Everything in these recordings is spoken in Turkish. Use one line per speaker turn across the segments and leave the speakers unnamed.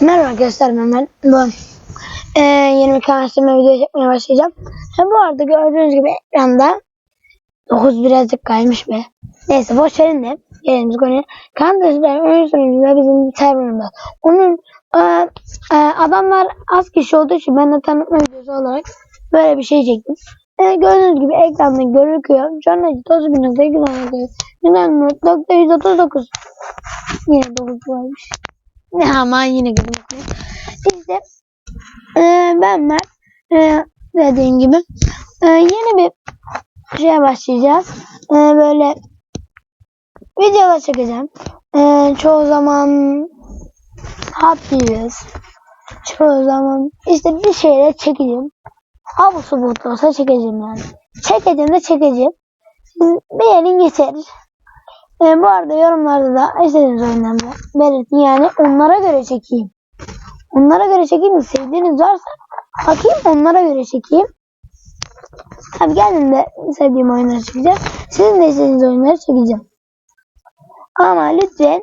Merhaba arkadaşlar ben Mehmet. Bu e, yeni bir kanalımda video çekmeye başlayacağım. Ha, bu arada gördüğünüz gibi ekranda 9 birazcık kaymış be. Neyse boş verin de gelelim konuya. Counter-Strike oyun sunucunda bizim bir. Onun e, e, adamlar az kişi olduğu için ben de tanıtma videosu olarak böyle bir şey çektim. E, gördüğünüz gibi ekranda görüküyor. Canlı 31.2 Yine 9 varmış. Ne aman yine okuyor. İşte e, ben Mert e, dediğim gibi e, yeni bir şeye başlayacağız. E, böyle videolar çekeceğim. E, çoğu zaman Hot Wheels çoğu zaman işte bir şeyler çekeceğim. Hava subut olsa çekeceğim yani. Çekeceğim de çekeceğim. Siz beğenin yeter. E, bu arada yorumlarda da istediğiniz oyunları belirtin. Yani onlara göre çekeyim. Onlara göre çekeyim? Sevdiğiniz varsa bakayım onlara göre çekeyim. Tabii kendim de sevdiğim oyunları çekeceğim. Sizin de istediğiniz oyunları çekeceğim. Ama lütfen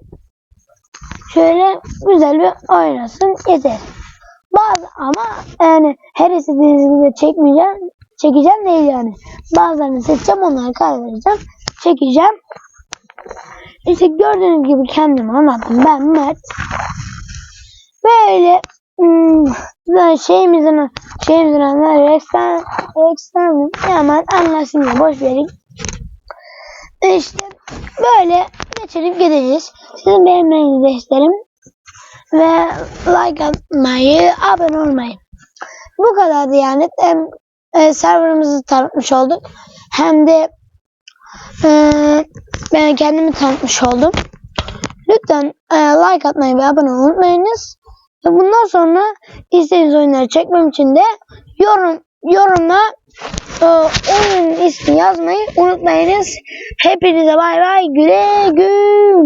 şöyle güzel bir oynasın yeter. Bazı ama yani her istediğiniz gibi çekmeyeceğim. Çekeceğim değil yani. Bazılarını seçeceğim onları kaydedeceğim. Çekeceğim. İşte gördüğünüz gibi kendimi anlattım. Ben Mert. Böyle hmm, böyle şeyimizin şeyimizin adı Rex'ten Rex'ten hemen anlasın diye boş verin. İşte böyle geçirip gideceğiz. Sizin beğenmenizi isterim. Ve like atmayı, abone olmayı. Bu kadardı yani. Hem e, serverımızı tanıtmış olduk. Hem de ee, ben kendimi tanıtmış oldum. Lütfen e, like atmayı ve abone olmayı unutmayınız. Ve bundan sonra istediğiniz oyunları çekmem için de yorum yoruma e, oyun ismi yazmayı unutmayınız. Hepinize bay bay güle güle.